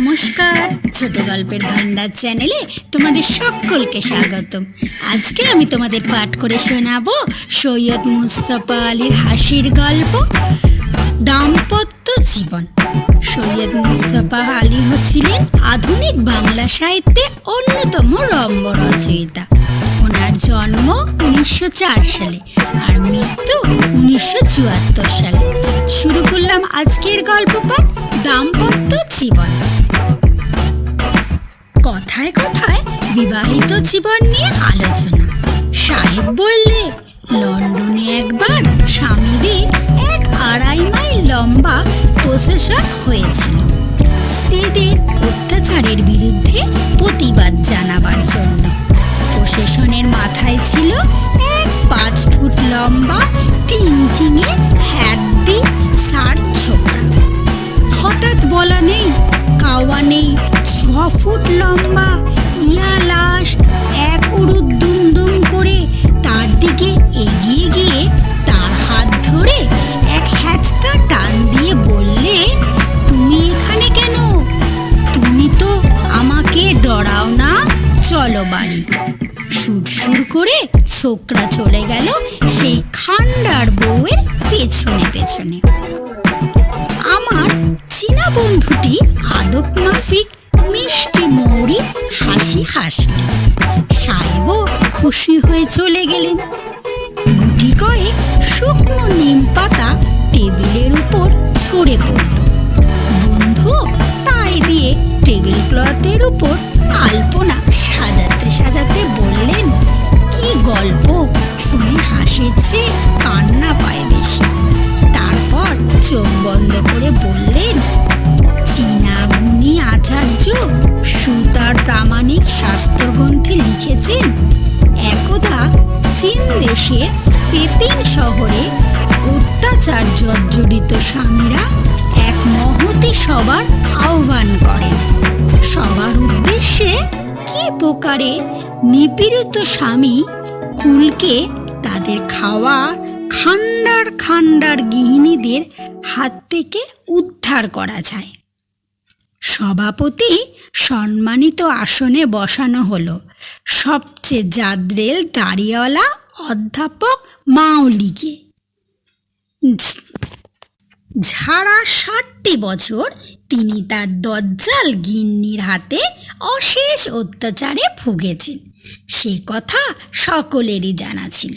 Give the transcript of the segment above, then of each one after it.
নমস্কার। ছোট গল্পের ভান্ডার চ্যানেলে তোমাদের সকলকে স্বাগতম। আজকে আমি তোমাদের পাঠ করে শোনাবো সৈয়দ মুস্তফা আলীর হাসির গল্প, দাম্পত্য জীবন। সৈয়দ মুস্তফা আলী ছিলেন আধুনিক বাংলা সাহিত্যে অন্যতম রম্য রচয়িতা। ওনার জন্ম উনিশশো চার সালে আর মৃত্যু উনিশশো চুয়াত্তর সালে। শুরু করলাম আজকের গল্প পাঠ। দাম্পত্য জীবন। কথায় কথায় বিবাহিত জীবন নিয়ে আলোচনা। সাহেব বললে, লন্ডনে একবার স্বামীদের এক আড়াই মাইল লম্বা প্রসেশন হয়েছিল। স্ত্রীদের অত্যাচারের বিরুদ্ধে প্রতিবাদ জানাবার জন্য। প্রসেশনের মাথায় ছিল এক পাঁচ ফুট লম্বা টিনটিনে ফুট লম্বা ইয়া লাশ এক উড়ুদ দুম দুম করে তার দিকে এগিয়ে গিয়ে তার হাত ধরে এক হ্যাচকা টান দিয়ে বললে, তুমি এখানে কেন? তুমি তো আমাকে ডরাও না। চলো বাড়ি। সুর সুর করে ছোকরা চলে গেল সেই খান্ডার বউয়ের পেছনে পেছনে। আমার চীনা বন্ধুটি আদব মাফিক মিষ্টি মৌরি, হাসি হাসলেন সাহেবও খুশি হয়ে চলে গেলেন। গুটি কয়েক শুকনো নিম পাতা টেবিলের উপর ছড়ে পড়ল। বন্ধু তাই দিয়ে টেবিল ক্লথের উপর আলপনা সাজাতে সাজাতে বললেন, কি গল্প? শুনে হাসিছে কান্না পায় বেশি। তারপর চোখ বন্ধ করে বললেন আচার্য সুতার প্রামাণিক শাস্ত্রগ্রন্থে লিখেছেন, একদা চীন দেশের পেপিং শহরে অত্যাচার জর্জরিত স্বামীরা এক মহতি সবার আহ্বান করেন। সবার উদ্দেশ্যে কি প্রকারে নিপীড়িত স্বামী কুলকে তাদের খাওয়া, খান্ডার খান্ডার গৃহিণীদের হাত থেকে উদ্ধার করা যায়? সভাপতি সম্মানিত আসনে বসানো হলো। সবচেয়ে জাদ্রেল দাড়িওয়ালা অধ্যাপক মাউলিকে ঝাড়া ষাটটি বছর তিনি তার দজ্জাল গিন্নির হাতে অশেষ অত্যাচারে ভুগেছেন। সে কথা সকলেরই জানা ছিল।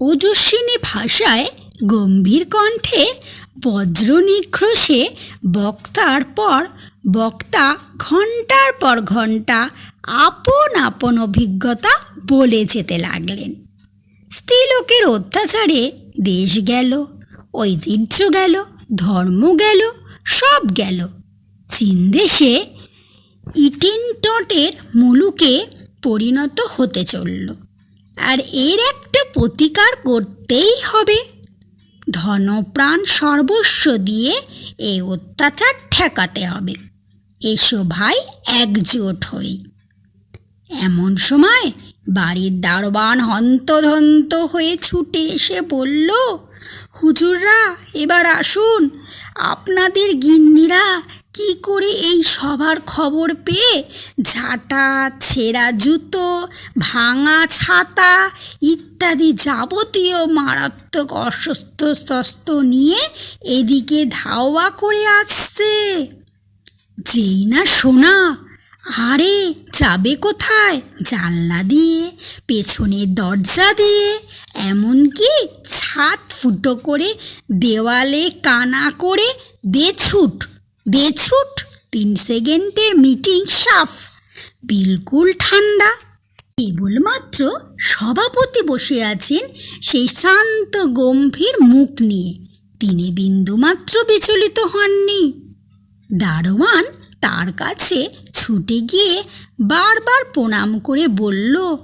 ওজস্বিনী ভাষায় গম্ভীর কণ্ঠে বজ্র নিঘ্রষে বক্তার পর বক্তা ঘণ্টার পর ঘণ্টা আপন আপন অভিজ্ঞতা বলে যেতে লাগলেন। স্ত্রীলোকের অত্যাচারে দেশ গেল, ঐতিহ্য গেল, ধর্ম গেল, সব গেল। চীন দেশে ইটিনটটের মুলুকে পরিণত হতে চলল। আর এর একটা প্রতিকার করতেই হবে। ধনপ্রাণ সর্বস্ব দিয়ে এই অত্যাচার ঠেকাতে হবে। এসো ভাই একজোট হই। এমন সময় বাড়ির দারোয়ান হন্তধন্ত হয়ে ছুটে এসে বলল, হুজুররা, এবার আসুন। আপনাদের গিন্নিরা কি করে এই সবার খবর পেয়ে? ঝাঁটা, ছেঁড়া জুতো, ভাঙা ছাতা ইত্যাদি যাবতীয় মারাত্মক অসুস্থ তস্ত নিয়ে এদিকে ধাওয়া করে আসছে। যেই না শোনা আরে, যাবে কোথায়? জানলা দিয়ে, পেছনের দরজা দিয়ে, এমনকি ছাদ ফুটো করে, দেওয়ালে কানা করে, দে ছুট দে ছুট, তিন সেকেন্ডের মিটিং সাফ। বিলকুল ঠান্ডা। কেবলমাত্র সভাপতি বসে আছেন সেই শান্ত, গম্ভীর মুখ নিয়ে। তিনি বিন্দুমাত্র বিচলিত হননি। দারোয়ান তার কাছে ছুটে গিয়ে বারবার প্রণাম করে বলল,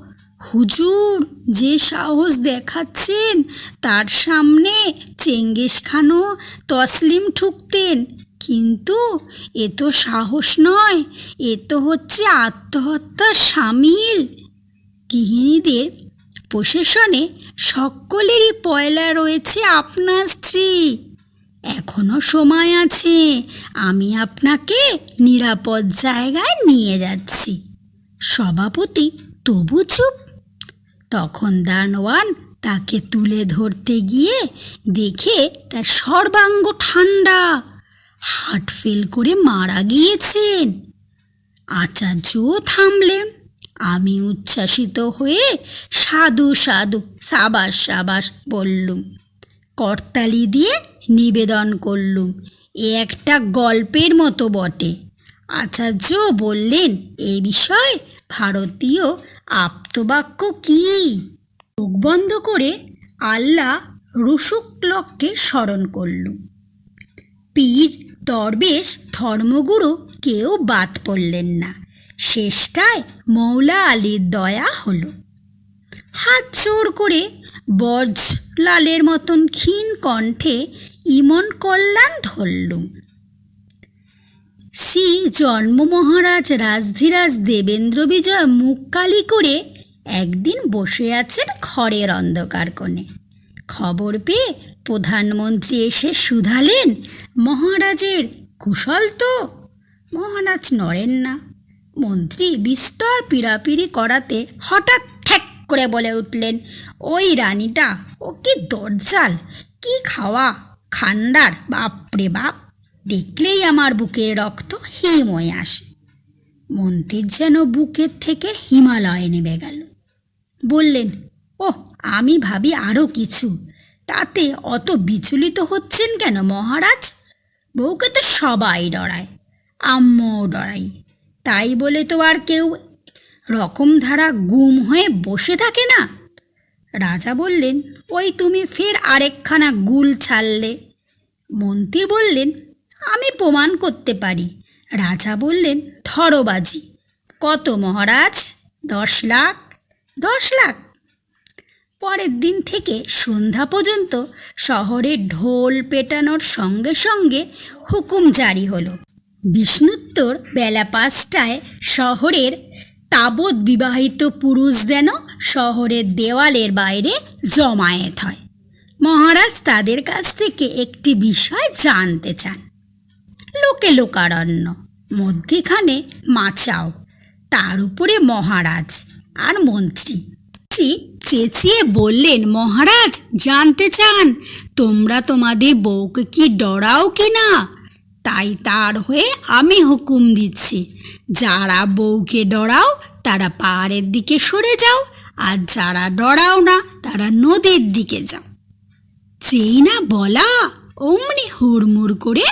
হুজুর, যে সাহস দেখাচ্ছেন, তার সামনে চেঙ্গিস খানও তসলিম ঠুকতেন। কিন্তু এ তো সাহস নয়, এ তো হচ্ছে আত্মহত্যার সামিল। গৃহিণীদের প্রশাসনে সকলেরই পয়লা রয়েছে আপনার স্ত্রী। এখনও সময় আছে। আমি আপনাকে নিরাপদ জায়গায় নিয়ে যাচ্ছি। সভাপতি, তবু চুপ। তখন দানওয়ান তাকে তুলে ধরতে গিয়ে দেখে তার সর্বাঙ্গ ঠান্ডা হার্ট ফেল করে মারা গিয়েছেন। আচার্যও থামলেন। আমি উচ্ছ্বাসিত হয়ে সাধু সাধু সাবাস সাবাস বললুম, করতালি দিয়ে নিবেদন করলুম। এ একটা গল্পের মতো বটে। আচার্য বললেন এই বিষয়ে ভারতীয় আপ্তবাক্য কি? চোখ বন্ধ করে আল্লাহ রসুকলককে স্মরণ করলুম। পীর, দরবেশ, ধর্মগুরু কেউ বাদ পড়লেন না। শেষটায় মৌলা আলীর দয়া হলো। হাত জোর করে বজ লালের মতন ক্ষীণ কণ্ঠে ইমন কল্যাণ ধরলুম। শ্রী জন্ম মহারাজ রাজধীরাজ দেবেন্দ্র বিজয় মুখ কালি করে একদিন বসে আছেন ঘরের অন্ধকার কোণে। খবর পেয়ে প্রধানমন্ত্রী এসে শুধালেন, মহারাজের কুশল তো? মহারাজ নড়েন না। মন্ত্রী বিস্তর পিড়াপিড়ি করাতে হঠাৎ ঠ্যাক করে বলে উঠলেন, ওই রানীটা, ও কি দরজাল? কি খাওয়া? খান্ডার, বাপরে বাপ, দেখলেই আমার বুকের রক্ত হিম হয়ে আসে। মন্ত্রীর যেন বুকের থেকে হিমালয় নেমে গেল। বললেন ও আমি ভাবি আরও কিছু। তাতে অত বিচলিত হচ্ছেন কেন মহারাজ? বউকে তো সবাই ডরায়, আম্মও ডরাই তাই বলে তো আর কেউ রকম ধারা গুম হয়ে বসে থাকে না? রাজা বললেন ওই তুমি ফের আরেকখানা গুল ছাড়লে। মন্ত্রী বললেন, আমি প্রমাণ করতে পারি। রাজা বললেন, ধরবাজি। কত মহারাজ? দশ লাখ? দশ লাখ? পরের দিন থেকে সন্ধ্যা পর্যন্ত শহরে ঢোল পেটানোর সঙ্গে সঙ্গে হুকুম জারি হলো। বিষ্ণুত্তর বেলা পাঁচটায় শহরের তাবৎ বিবাহিত পুরুষ যেন শহরের দেওয়ালের বাইরে জমায়েত হয়। মহারাজ তাদের কাছ থেকে একটি বিষয় জানতে চান। লোকে লোকারণ্য, মধ্যিখানে মাচাও, তার উপরে মহারাজ আর মন্ত্রী। চেঁচিয়ে বললেন, মহারাজ, জানতে চান, তোমরা তোমাদের বউকে কি ডরাও কি না? তাই তার হয়ে আমি হুকুম দিচ্ছি, যারা বউকে ডরাও, তারা পাহাড়ের দিকে সরে যাও আর যারা ডরাও না, তারা নদীর দিকে যাও। যেই না বলা, অমনি হুড়মুড় করে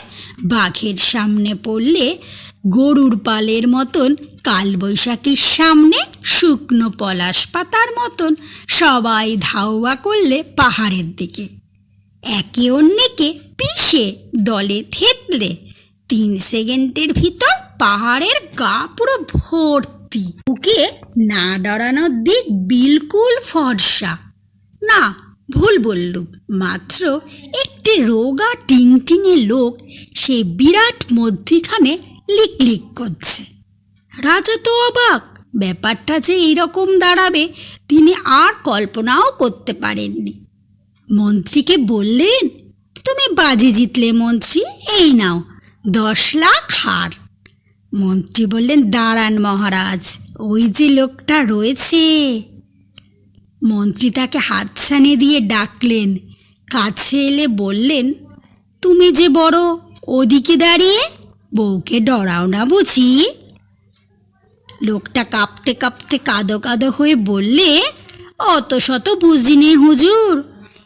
বাঘের সামনে পড়লে গরুর পালের মতন, কালবৈশাখীর সামনে শুকনো পলাশ পাতার মতন সবাই ধাওয়া করলে পাহাড়ের দিকে। একে অন্যকে পিষে দলে থেতলে তিন সেকেন্ডের ভিতর পাহাড়ের গা পুরো ভর্তি ওকে না ডরানোর দিক বিলকুল ফর্সা। না, ভুল বললুম। মাত্র একটি রোগা টিংটিঙে লোক সে বিরাট মধ্যিখানে লিকলিক করছে। রাজা তো অবাক। ব্যাপারটা যে এইরকম দাঁড়াবে, তিনি আর কল্পনাও করতে পারেননি। মন্ত্রীকে বললেন, তুমি বাজি জিতলে মন্ত্রী, এই নাও, দশ লাখ হার। মন্ত্রী বললেন, দাঁড়ান মহারাজ, ওই যে লোকটা রয়েছে। মন্ত্রী তাকে হাত হাতছানি দিয়ে ডাকলেন, কাছে এলে বললেন, তুমি যে বড়, ওদিকে দাঁড়িয়ে বউকে ডরাও না বুঝি? লোকটা কাঁপতে কাঁপতে কাঁদো কাঁদো হয়ে বললে, অত শত বুঝিনি হুজুর,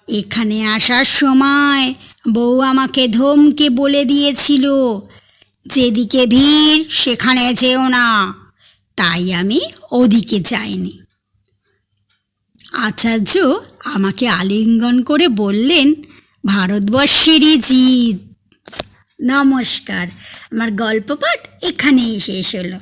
এখানে আসার সময় বউ আমাকে ধমকে বলে দিয়েছিল যেদিকে ভিড়, সেখানে যেও না। তাই আমি ওদিকে যাইনি। আচার্য আমাকে আলিঙ্গন করে বললেন ভারতবর্ষেরই জিত নমস্কার, আমার গল্প পাঠ এখানেই শেষ হলো।